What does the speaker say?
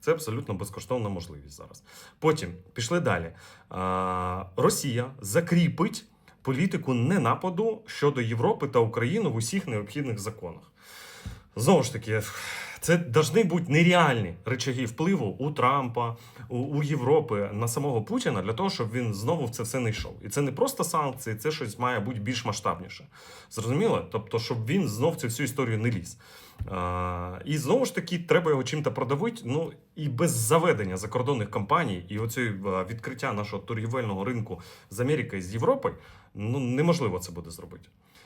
Це абсолютно безкоштовна можливість зараз. Потім пішли далі. Росія закріпить політику ненападу щодо Європи та України в усіх необхідних законах. Знову ж таки, це повинні бути нереальні речаги впливу у Трампа, у, у Європи на самого Путіна для того, щоб він знову в це все не йшов. І це не просто санкції, це щось має бути більш масштабніше. Зрозуміло? Тобто, щоб він знов цю всю історію не ліз. А, і знову ж таки, треба його чим-то продавити. Ну і без заведення закордонних компаній і е, відкриття нашого торгівельного ринку з Америкою і з Європою, ну неможливо це буде зробити.